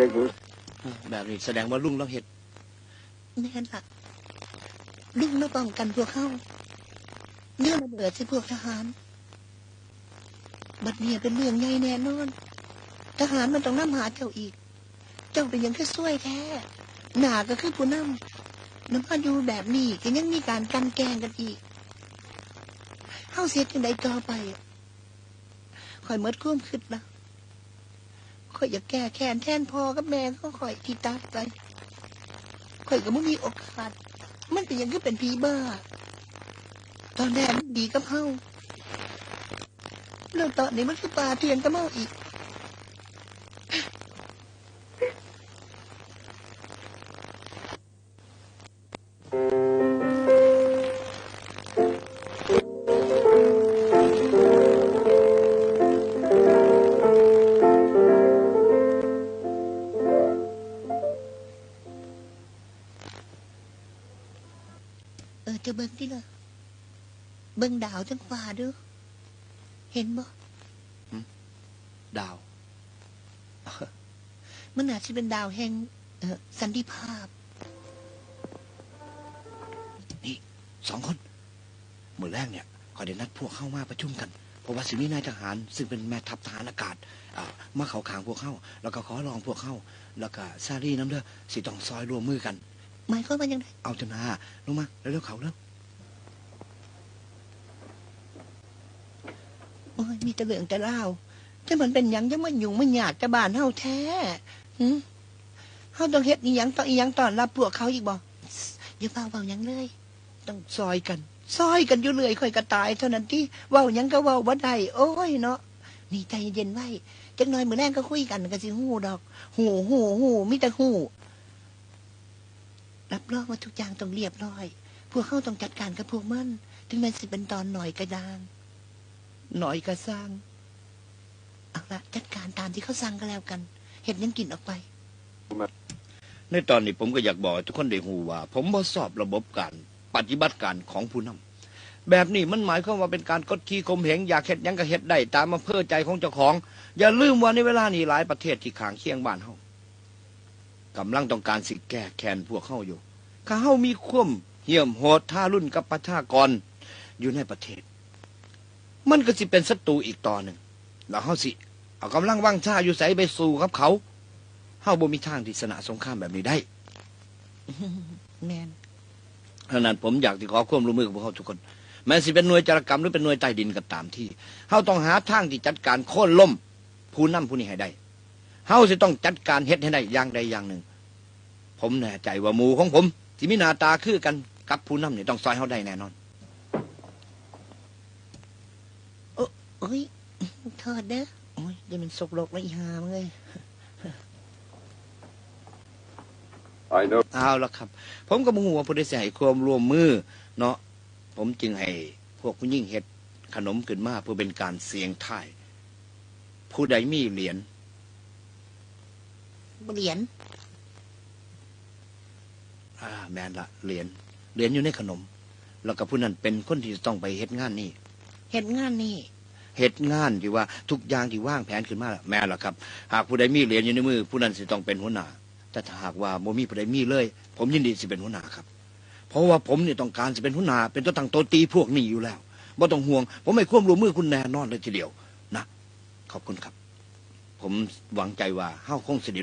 Pegus. แบบนี้แสดงว่าลุงเราเห็ดแม่นล่ะลุงมาป้องกันพวกเข้าเรื่องระเบิดใส่พวกทหาร บัดเนี่ยเป็นเรื่องใหญ่แน่นอน ทหารมันต้องนำหาเจ้าอีก เจ้าเป็นยังแค่ช่วยแท้ หนาก็คือผู้นำน้ำมันอยู่แบบนี้ก็ยังมีการกันแกงกันอีกเฮาเสียจังใดต่อไปคอยเมดความคิดละ คอยอยากแก้แค้นแทนพ่อกับแม่ก็คอยที่ตายไปข่อยก็ไม่มีโอกาส มันเป็นอยังก็เป็นผีบ้า ตอนแรกมันดีกับเฮาแล้วตอนนี้มันคือปลาเทียนกับเฮาอีก จะเบิ่งที่ละเบิ่งดาวทั้งฟ้าเด้วยเห็นบ่ดาว มันอาจจะเป็นดาวแห่งเออสันติภาพ นี่สองคนมือแรกเนี่ยขอยได้นัดพวกเข้ามาประชุมกัน เพราะว่าสิมีนายทหาร ซึ่งเป็นแม่ทัพทหารอากาศอ่ามาเขาขางพวกเข้า แล้วก็ขอรองพวกเข้า แล้วก็ซารีน้ำเด้อสิต้องซอยรวมมือกัน หมายความว่ายังไงเอาจนาลงมาเร็วๆเขาเร็วโอ้ยมีแต่เรื่องแต่เล่าวแต่มันเป็นหยังยังมันยุ่งมันยากจะบ้านเฮาแท้หึเฮาต้องเฮ็ดอีหยังต้องอีหยังตอนรับพวกเขาอีกบ่อย่าเฝ้าเว้าหยังเลย ต้องซอยกันซอยกันอยู่เรื่อยค่อยก็ตาย เท่านั้นที่เว้าหยังก็เว้าบ่ได้โอ้ยเนาะนี่ใจเย็นๆไว้จักหน่อยมื้อแรงก็คุยกันก็สิฮู้ดอกฮู้ฮู้ฮู้มีแต่ฮู้ รับรองว่าทุกอย่างต้องเรียบร้อย พวกเข้าต้องจัดการกับพวกมัน ถึงแม้สิเป็นตอนหน่อยก็ดาง หน่อยก็สร้างเอาละจัดการตามที่เขาสั่งก็แล้วกัน เห็ดยังกินออกไป ในตอนนี้ผมก็อยากบอกทุกคนได้หูว่า ผมบ่สอบระบบการปฏิบัติการของผู้นำแบบนี้มันหมายความว่าเป็นการกดขี่ข่มเหงอยากเฮ็ดยังก็เฮ็ดได้ตามอำเภอใจของเจ้าของ อย่าลืมว่าในเวลานี้หลายประเทศที่ขางเคียงบ้านเฮา กำลังต้องการสิแก้แค้นพวกเฮาอยู่ข้าเฮามีความเหี้ยมโหดท่ารุ่นกับประชากรอยู่ในประเทศ มันก็สิเป็นศัตรูอีกต่อหนึ่งแล้วเฮาสิเอากำลังว่างชาอยู่ใสไปสู่กับเขาเฮาบ่มีทางที่ชนะสงครามแบบนี้ได้แมนเพราะนั้นผมอยากที่ขอความร่วมมือกับพวกเขาทุกคน แม้สิเป็นหน่วยจารกรรมหรือเป็นหน่วยใต้ดินก็ตามที่เฮาต้องหาทางที่จัดการโค่นล้มผู้นำผู้นี้ให้ได้ เฮาสิต้องจัดการเฮ็ดให้ได้อย่างใดอย่างหนึ่ง ผมแน่ใจว่าหมู่ของผมที่มีหน้าตาคือกันกับผู้นำนี่ต้องซอยเฮาได้แน่นอนเอ้ยโทษเด้อโอ้ยเดี๋ยวมันสกลกแล้วอีหามงเลย I know เอาละครับ ผมก็บ่ฮู้ว่าผู้ใดสิให้ความร่วมมือ เนาะผมจึงให้พวกผู้ยิ่งเฮ็ดขนมขึ้นมาเพื่อเป็นการเสียงทาย ผู้ใดมีเหรียญ เหรียญอ่า แมนละเหรียญเหรียญอยู่ในขนม แล้วก็ผู้นั้นเป็นคนที่จะต้องไปเฮ็ดงานนี่เห็ดงานนี่เฮ็ดงานที่ว่าทุกอย่างที่ว่างแผนขึ้นมาละแม่นละครับ หากผู้ใดมีเหรียญอยู่ในมือ ผู้นั้นสิต้องเป็นหัวหน้าแต่ถ้าหากว่าบ่มีผู้ใดมีเลย ผมยินดีสิเป็นหัวหน้าครับ เพราะว่าผมนี่ต้องการสิเป็นหัวหน้าเป็นตัวตั้งตัวตีพวกนี้อยู่แล้วบ่ต้องห่วง ผมไม่ควบรวมมือคุณแน่นอนเลยทีเดียวนะขอบคุณครับ ผมหวังใจว่าเฮาคงสิได้